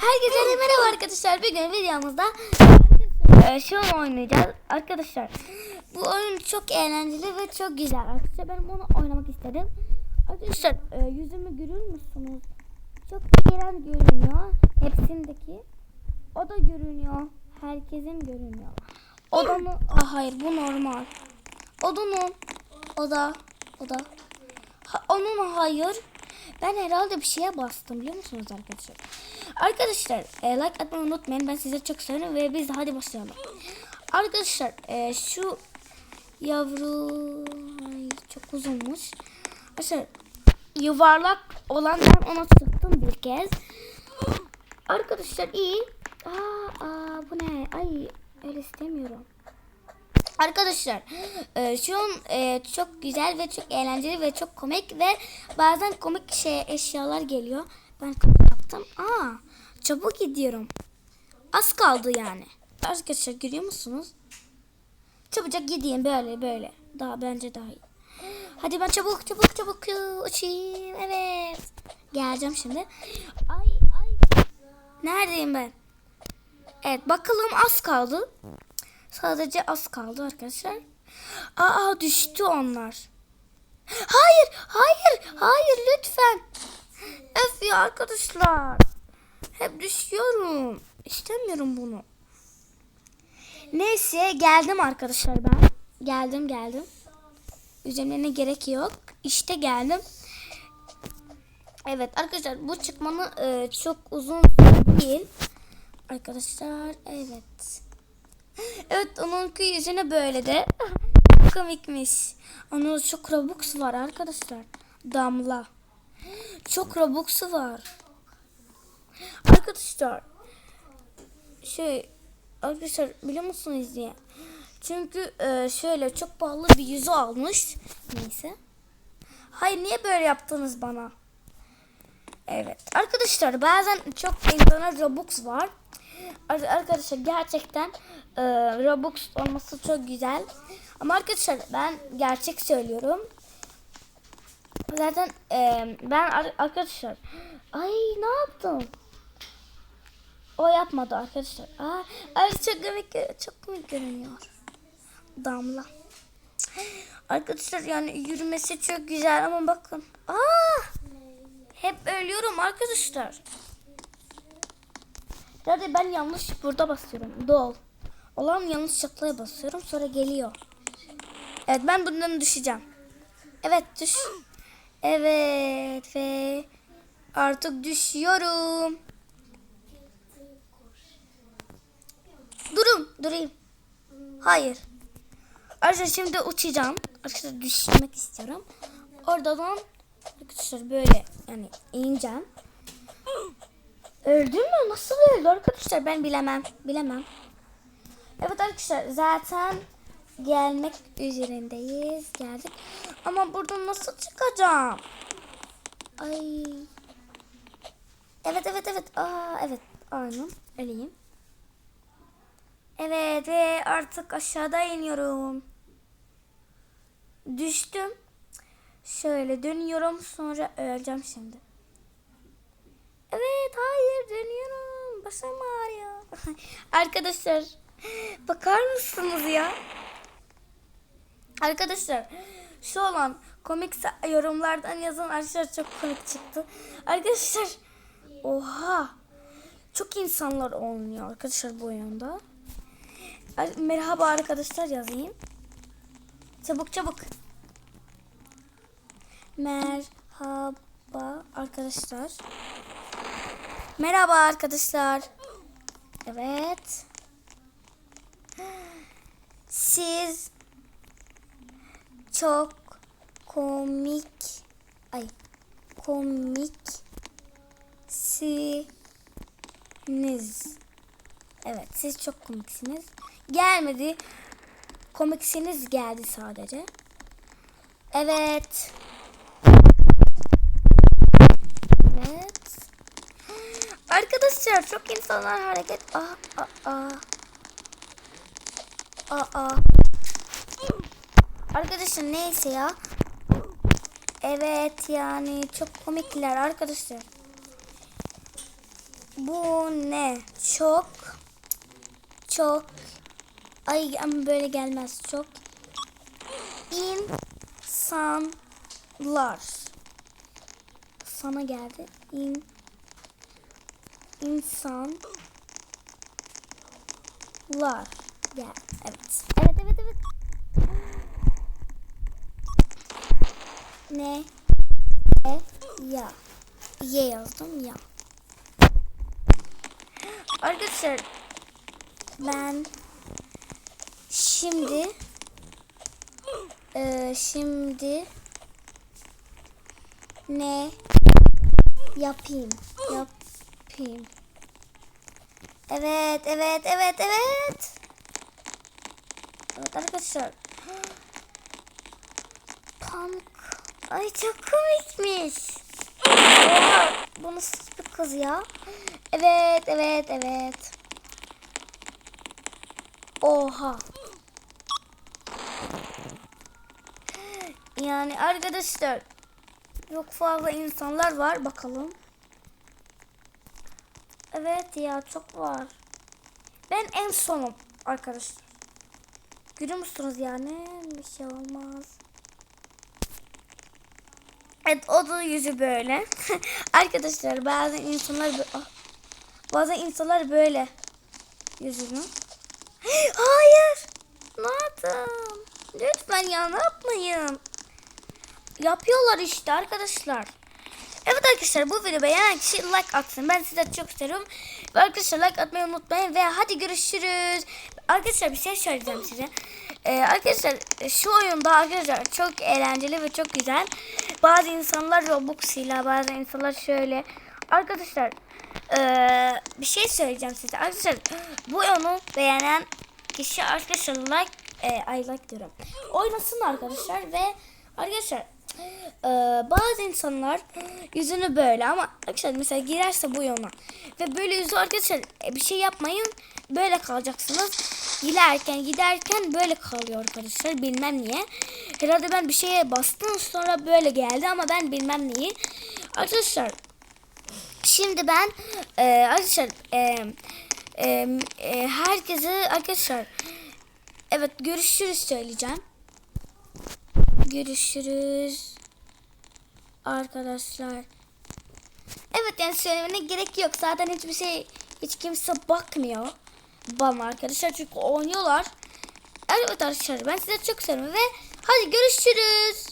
Herkese merhaba arkadaşlar. Bugün videomuzda e, şu an oynayacağız. Arkadaşlar bu oyun çok eğlenceli ve çok güzel. Arkadaşlar ben bunu oynamak istedim. Arkadaşlar e, yüzümü görüyor musunuz? Çok iğrenç görünüyor. Hepsindeki. O da görünüyor. Herkesin görünüyor. O da mı? Aa, hayır bu normal. O da mı? O da. O da. Ha, onun hayır. Ben herhalde bir şeye bastım biliyor musunuz arkadaşlar? Arkadaşlar e, like atmayı unutmayın. Ben size çok seviyorum ve biz de hadi başlayalım. Arkadaşlar e, şu yavru ay, çok uzunmuş. Arkadaşlar yuvarlak olan ben ona sıktım bir kez. Arkadaşlar iyi. Aa, aa bu ne? Ay öyle istemiyorum. Arkadaşlar e, şu an e, çok güzel ve çok eğlenceli ve çok komik ve bazen komik şey eşyalar geliyor. Ben yaptım. Aa, çabuk gidiyorum. Az kaldı yani. Arkadaşlar görüyor musunuz? Çabucak gideyim böyle böyle. Daha bence daha iyi. Hadi ben çabuk çabuk çabuk uçayım. Evet. Geleceğim şimdi. Ay ay. Neredeyim ben? Evet bakalım az kaldı. Sadece az kaldı arkadaşlar. Aa düştü onlar. Hayır, hayır, hayır lütfen. Öf ya arkadaşlar. Hep düşüyorum. İstemiyorum bunu. Neyse geldim arkadaşlar ben. Geldim geldim. Üzerine gerek yok. İşte geldim. Evet arkadaşlar bu çıkmanı e, çok uzun değil. Arkadaşlar evet. Evet onunki yüzüne böyle de. Komikmiş. Onun çok Robux var arkadaşlar. Damla. Çok Robux'u var. Arkadaşlar. Şey. Arkadaşlar biliyor musunuz diye. Çünkü e, şöyle çok pahalı bir yüzü almış. Neyse. Hayır niye böyle yaptınız bana? Evet. Arkadaşlar bazen çok insana Robux var. Ar- Arkadaşlar gerçekten e, Robux olması çok güzel. Ama arkadaşlar ben gerçek söylüyorum. Zaten e, ben ar- arkadaşlar ay ne yaptım? O yapmadı arkadaşlar. Aa, ay çok komik çok komik görünüyor. Damla. Arkadaşlar yani yürümesi çok güzel ama bakın. Aa! Hep ölüyorum arkadaşlar. Hadi ben yanlış burada basıyorum. Dol. Olan yanlış şaklaya basıyorum. Sonra geliyor. Evet ben bundan düşeceğim. Evet düş. Evet ve artık düşüyorum. Durun durayım. Hayır. Arkadaşlar şimdi uçacağım. Arkadaşlar düşmek istiyorum. Oradan arkadaşlar böyle yani ineceğim. Öldü mü? Nasıl öldü arkadaşlar? Ben bilemem. Bilemem. Evet arkadaşlar zaten gelmek üzerindeyiz. Geldik. Ama buradan nasıl çıkacağım? Ay. Evet evet evet. Aa evet. Aynen. Öyleyim. Evet ve artık aşağıda iniyorum. Düştüm. Şöyle dönüyorum sonra öleceğim şimdi. Dönüyorum. Başım ağrıyor. Arkadaşlar bakar mısınız ya? Arkadaşlar şu olan komik yorumlardan yazın arkadaşlar çok komik çıktı. Arkadaşlar oha çok insanlar oynuyor arkadaşlar bu oyunda. Merhaba arkadaşlar yazayım. Çabuk çabuk. Merhaba arkadaşlar. Merhaba arkadaşlar. Evet. Siz çok komik ay komik siniz. Evet siz çok komiksiniz. Gelmedi. Komiksiniz geldi sadece. Evet. Arkadaşlar çok insanlar hareket. Aa, aa, aa. Aa, aa. Arkadaşlar neyse ya. Evet yani çok komikler arkadaşlar. Bu ne? Çok çok ay ama böyle gelmez çok insanlar sana geldi in insanlar. Gel evet. Evet evet evet. Ne? E ya. Ye yazdım ya. Arkadaşlar ben şimdi e, şimdi ne yapayım yapayım evet evet evet evet. Evet arkadaşlar. Punk. Ay çok komikmiş. Bu nasıl bir kız ya? Evet evet evet. Oha. Yani arkadaşlar çok fazla insanlar var bakalım. Evet ya çok var. Ben en sonum arkadaşlar. Görüyor musunuz yani? Bir şey olmaz. Evet o da yüzü böyle. arkadaşlar bazı insanlar ah, bazı insanlar böyle yüzünü. Hayır. Ne yaptım? Lütfen ya ne yapmayın. Yapıyorlar işte arkadaşlar. Evet arkadaşlar bu videoyu beğenen kişi like atsın. Ben size çok istiyorum. Ve arkadaşlar like atmayı unutmayın. Ve hadi görüşürüz. Arkadaşlar bir şey söyleyeceğim size. Ee, arkadaşlar şu oyunda arkadaşlar çok eğlenceli ve çok güzel. Bazı insanlar Robux ile bazı insanlar şöyle. Arkadaşlar ee, bir şey söyleyeceğim size. Arkadaşlar bu oyunu beğenen kişi arkadaşlar like e, I like diyorum. Oynasın arkadaşlar ve arkadaşlar e, bazı insanlar yüzünü böyle ama arkadaşlar mesela girerse bu yana ve böyle yüzü arkadaşlar e, bir şey yapmayın böyle kalacaksınız. Giderken giderken böyle kalıyor arkadaşlar bilmem niye. Herhalde ben bir şeye bastım sonra böyle geldi ama ben bilmem neyi. Arkadaşlar Şimdi ben e, arkadaşlar e, e, e, herkese arkadaşlar evet görüşürüz söyleyeceğim. Görüşürüz arkadaşlar. Evet yani söylemene gerek yok. Zaten hiçbir şey hiç kimse bakmıyor. Bana arkadaşlar çünkü oynuyorlar. Evet arkadaşlar ben size çok seviyorum ve hadi görüşürüz.